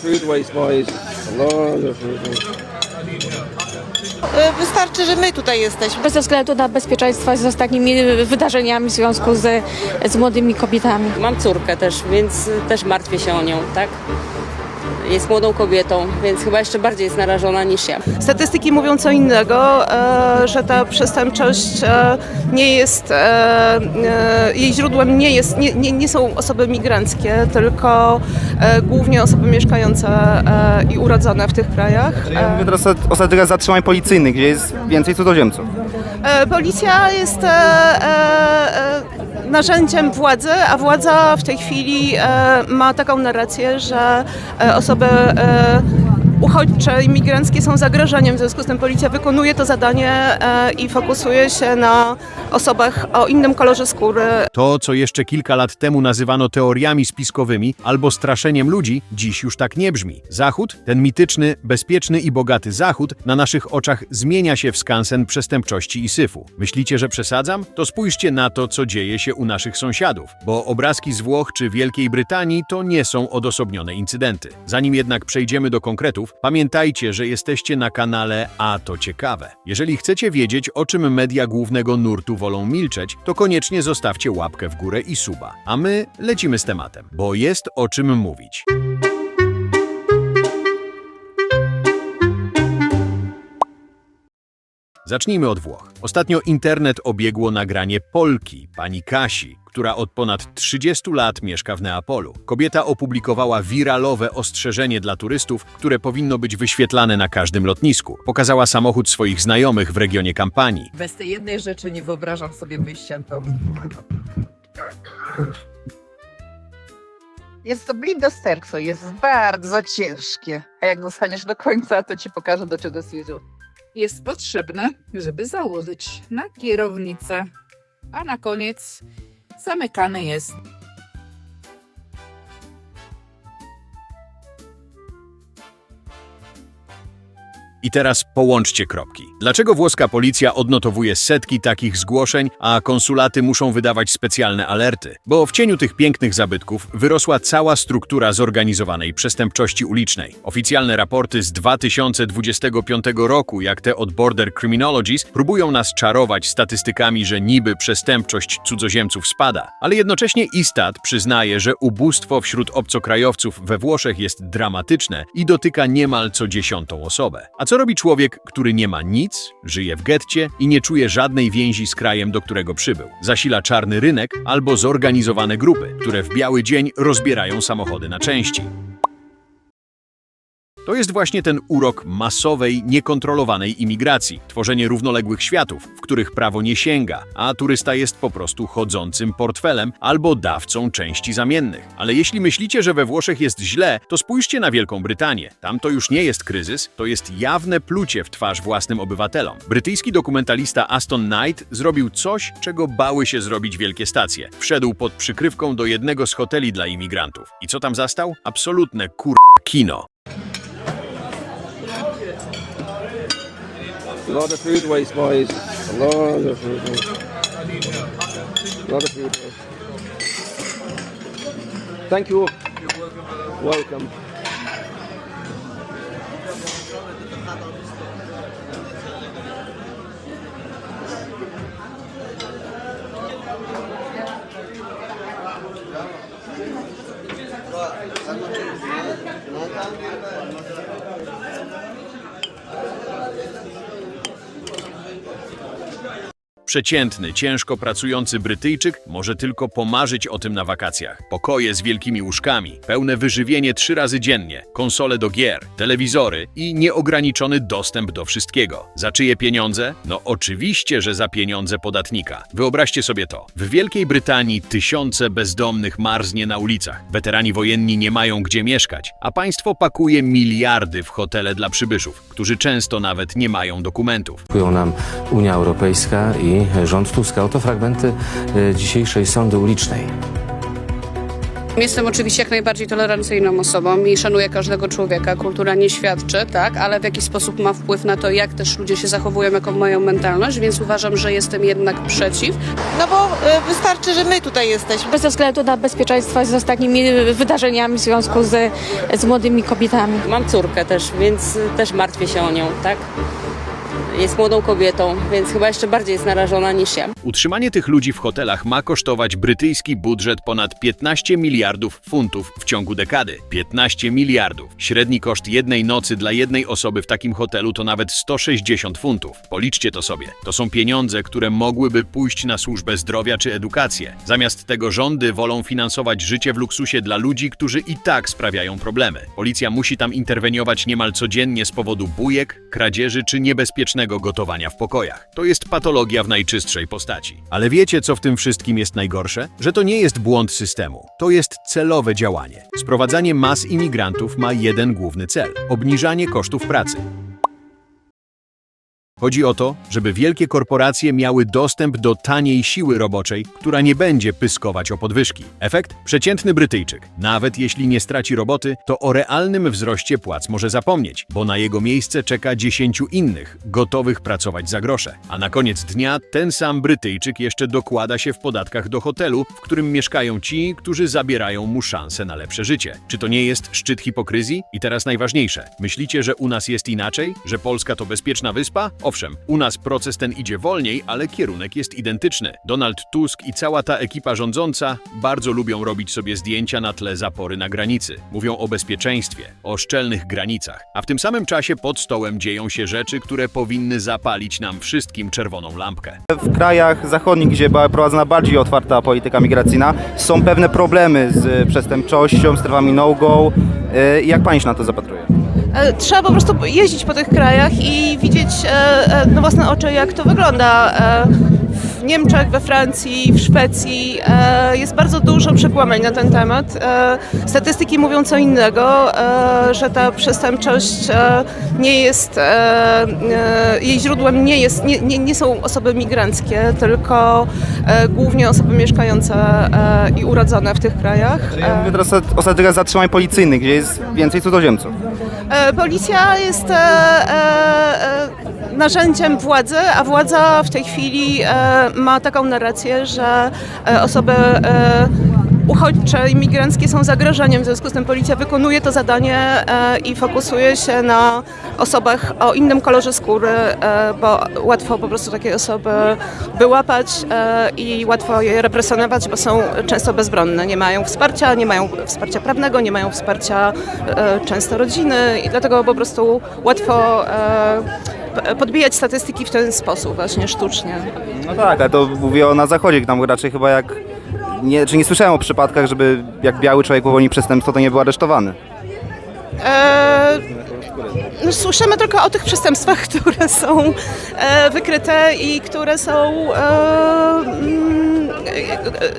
Food waste boys. A lot of food waste. E, Wystarczy, że my tutaj jesteśmy. Bez względu na bezpieczeństwo z ostatnimi wydarzeniami w związku z, z młodymi kobietami. Mam córkę też, więc też martwię się o nią, tak? Jest młodą kobietą, więc chyba jeszcze bardziej jest narażona niż ja. Statystyki mówią co innego, e, że ta przestępczość e, nie jest, e, jej źródłem nie, jest, nie, nie, nie są osoby migranckie, tylko głównie osoby mieszkające i urodzone w tych krajach. Ja mówię teraz o o statystykach zatrzymań policyjnych, gdzie jest więcej cudzoziemców. E, Policja jest e, e, narzędziem władzy, a władza w tej chwili ma taką narrację, że osoby uchodźcze, imigranckie są zagrożeniem. W związku z tym policja wykonuje to zadanie e, i fokusuje się na osobach o innym kolorze skóry, To, co jeszcze kilka lat temu nazywano teoriami spiskowymi albo straszeniem ludzi, dziś już tak nie brzmi. Zachód, ten mityczny, bezpieczny i bogaty Zachód, na naszych oczach zmienia się w skansen przestępczości i syfu. Myślicie, że przesadzam? To spójrzcie na to, co dzieje się u naszych sąsiadów, bo obrazki z Włoch czy Wielkiej Brytanii to nie są odosobnione incydenty. Zanim jednak przejdziemy do konkretów, pamiętajcie, że jesteście na kanale A to ciekawe. Jeżeli chcecie wiedzieć, o czym media głównego nurtu wolą milczeć, to koniecznie zostawcie łapkę w górę i suba. A my lecimy z tematem, bo jest o czym mówić. Zacznijmy od Włoch. Ostatnio internet obiegło nagranie Polki, pani Kasi, która od ponad 30 lat mieszka w Neapolu. Kobieta opublikowała wiralowe ostrzeżenie dla turystów, które powinno być wyświetlane na każdym lotnisku. Pokazała samochód swoich znajomych w regionie kampanii. Bez tej jednej rzeczy nie wyobrażam sobie wyjścia do Jest to blindo sterkso, jest bardzo ciężkie. A jak dostaniesz do końca, to ci pokażę, do czego służył. Jest potrzebne, żeby założyć na kierownicę, a na koniec zamykany jest I teraz połączcie kropki. Dlaczego włoska policja odnotowuje setki takich zgłoszeń, a konsulaty muszą wydawać specjalne alerty? Bo w cieniu tych pięknych zabytków wyrosła cała struktura zorganizowanej przestępczości ulicznej. Oficjalne raporty z 2025 roku, jak te od Border Criminologies, próbują nas czarować statystykami, że niby przestępczość cudzoziemców spada. Ale jednocześnie Istat przyznaje, że ubóstwo wśród obcokrajowców we Włoszech jest dramatyczne i dotyka niemal co dziesiątą osobę. A co robi człowiek, który nie ma nic, żyje w getcie i nie czuje żadnej więzi z krajem, do którego przybył? Zasila czarny rynek albo zorganizowane grupy, które w biały dzień rozbierają samochody na części. To jest właśnie ten urok masowej, niekontrolowanej imigracji, tworzenie równoległych światów, w których prawo nie sięga, a turysta jest po prostu chodzącym portfelem albo dawcą części zamiennych. Ale jeśli myślicie, że we Włoszech jest źle, to spójrzcie na Wielką Brytanię. Tam to już nie jest kryzys, to jest jawne plucie w twarz własnym obywatelom. Brytyjski dokumentalista Aston Knight zrobił coś, czego bały się zrobić wielkie stacje. Wszedł pod przykrywką do jednego z hoteli dla imigrantów. I co tam zastał? Absolutne kur... kino. A lot of food waste boys. A lot of food waste. A lot of food waste. Thank you. Welcome. Przeciętny, ciężko pracujący Brytyjczyk może tylko pomarzyć o tym na wakacjach. Pokoje z wielkimi łóżkami, pełne wyżywienie trzy razy dziennie, konsole do gier, telewizory i nieograniczony dostęp do wszystkiego. Za czyje pieniądze? No oczywiście, że za pieniądze podatnika. Wyobraźcie sobie to. W Wielkiej Brytanii tysiące bezdomnych marznie na ulicach. Weterani wojenni nie mają gdzie mieszkać, a państwo pakuje miliardy w hotele dla przybyszów, którzy często nawet nie mają dokumentów. Kupują nam Unia Europejska i rząd Tuska. Oto fragmenty e, dzisiejszej sądy ulicznej. Jestem oczywiście jak najbardziej tolerancyjną osobą i szanuję każdego człowieka. Kultura nie świadczy, tak, ale w jakiś sposób ma wpływ na to, jak też ludzie się zachowują, jaką mają mentalność, więc uważam, że jestem jednak przeciw. No bo wystarczy, że my tutaj jesteśmy. Bez względu na bezpieczeństwo z ostatnimi wydarzeniami w związku z, z młodymi kobietami. Mam córkę też, więc też martwię się o nią, tak. Jest młodą kobietą, więc chyba jeszcze bardziej jest narażona niż ja. Utrzymanie tych ludzi w hotelach ma kosztować brytyjski budżet ponad 15 miliardów funtów w ciągu dekady. 15 miliardów. Średni koszt jednej nocy dla jednej osoby w takim hotelu to nawet 160 funtów. Policzcie to sobie. To są pieniądze, które mogłyby pójść na służbę zdrowia czy edukację. Zamiast tego rządy wolą finansować życie w luksusie dla ludzi, którzy i tak sprawiają problemy. Policja musi tam interweniować niemal codziennie z powodu bujek, kradzieży czy niebezpiecznego gotowania w pokojach. To jest patologia w najczystszej postaci. Ale wiecie, co w tym wszystkim jest najgorsze? Że to nie jest błąd systemu. To jest celowe działanie. Sprowadzanie mas imigrantów ma jeden główny cel obniżanie kosztów pracy. Chodzi o to, żeby wielkie korporacje miały dostęp do taniej siły roboczej, która nie będzie pyskować o podwyżki. Efekt? Przeciętny Brytyjczyk, nawet jeśli nie straci roboty, to o realnym wzroście płac może zapomnieć, bo na jego miejsce czeka dziesięciu innych, gotowych pracować za grosze. A na koniec dnia ten sam Brytyjczyk jeszcze dokłada się w podatkach do hotelu, w którym mieszkają ci, którzy zabierają mu szansę na lepsze życie. Czy to nie jest szczyt hipokryzji? I teraz najważniejsze. Myślicie, że u nas jest inaczej? Że Polska to bezpieczna wyspa? Owszem, u nas proces ten idzie wolniej, ale kierunek jest identyczny. Donald Tusk i cała ta ekipa rządząca bardzo lubią robić sobie zdjęcia na tle zapory na granicy. Mówią o bezpieczeństwie, o szczelnych granicach, a w tym samym czasie pod stołem dzieją się rzeczy, które powinny zapalić nam wszystkim czerwoną lampkę. W krajach zachodnich, gdzie prowadzona bardziej otwarta polityka migracyjna, są pewne problemy z przestępczością, strefami no-go. E, Jak pani się na to zapatruje? E, Trzeba po prostu jeździć po tych krajach i widzieć e, e, na własne oczy, jak to wygląda. W Niemczech, we Francji, w Szwecji jest bardzo dużo przekłamań na ten temat. Statystyki mówią co innego, że ta przestępczość nie jest, jej źródłem nie, jest, nie, nie, nie są osoby migranckie, tylko głównie osoby mieszkające i urodzone w tych krajach. Ja mówię teraz o o zatrzymań policyjnych, gdzie jest więcej cudzoziemców. E, Policja jest e, e, narzędziem władzy, a władza w tej chwili ma taką narrację, że osoby uchodźcze, imigranckie są zagrożeniem, w związku z tym policja wykonuje to zadanie e, i fokusuje się na osobach o innym kolorze skóry, e, bo łatwo po prostu takie osoby wyłapać e, i łatwo je represjonować, bo są często bezbronne. Nie mają wsparcia, nie mają wsparcia prawnego, nie mają wsparcia często rodziny i dlatego po prostu łatwo podbijać statystyki w ten sposób, właśnie sztucznie. No tak, ale to mówię o na zachodzie, tam raczej chyba jak... Nie, czy nie słyszałem o przypadkach, żeby jak biały człowiek popełnił przestępstwo, to nie był aresztowany. E, no, słyszymy tylko o tych przestępstwach, które są e, wykryte i które są. E, mm,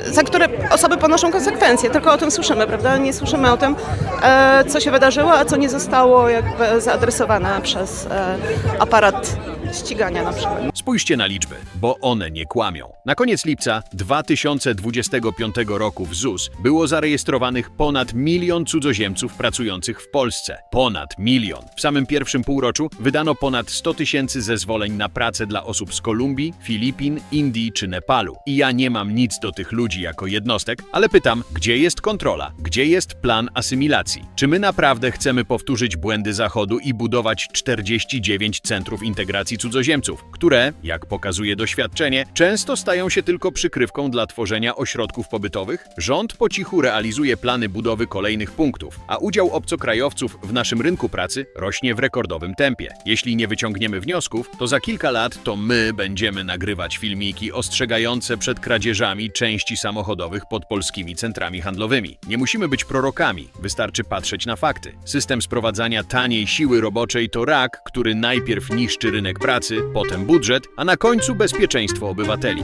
za które osoby ponoszą konsekwencje. Tylko o tym słyszymy, prawda? Nie słyszymy o tym, e, co się wydarzyło, a co nie zostało jakby zaadresowane przez e, aparat ścigania na przykład. Spójrzcie na liczby, bo one nie kłamią. Na koniec lipca 2025 roku w ZUS było zarejestrowanych ponad milion cudzoziemców pracujących w Polsce. Ponad milion. W samym pierwszym półroczu wydano ponad 100 tysięcy zezwoleń na pracę dla osób z Kolumbii, Filipin, Indii czy Nepalu. I ja nie mam nic do tych ludzi jako jednostek, ale pytam, gdzie jest kontrola? Gdzie jest plan asymilacji? Czy my naprawdę chcemy powtórzyć błędy Zachodu i budować 49 centrów integracji cudzoziemców, które, jak pokazuje doświadczenie, często stają się tylko przykrywką dla tworzenia ośrodków pobytowych? Rząd po cichu realizuje plany budowy kolejnych punktów, a udział obcokrajowców w naszym rynku pracy rośnie w rekordowym tempie. Jeśli nie wyciągniemy wniosków, to za kilka lat to my będziemy nagrywać filmiki ostrzegające przed kradzieżami części samochodowych pod polskimi centrami handlowymi. Nie musimy być prorokami, wystarczy patrzeć na fakty. System sprowadzania taniej siły roboczej to rak, który najpierw niszczy rynek pracy, potem budżet, a na końcu bezpieczeństwo obywateli.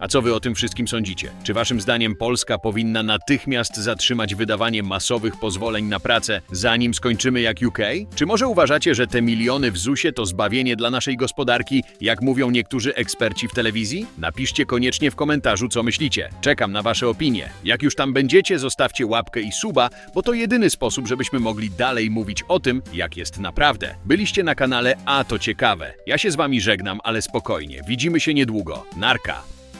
A co wy o tym wszystkim sądzicie? Czy waszym zdaniem Polska powinna natychmiast zatrzymać wydawanie masowych pozwoleń na pracę, zanim skończymy jak UK? Czy może uważacie, że te miliony w ZUS-ie to zbawienie dla naszej gospodarki, jak mówią niektórzy eksperci w telewizji? Napiszcie koniecznie w komentarzu, co myślicie. Czekam na wasze opinie. Jak już tam będziecie, zostawcie łapkę i suba, bo to jedyny sposób, żebyśmy mogli dalej mówić o tym, jak jest naprawdę. Byliście na kanale A to ciekawe. Ja się z wami żegnam, ale spokojnie. Widzimy się niedługo. Narka.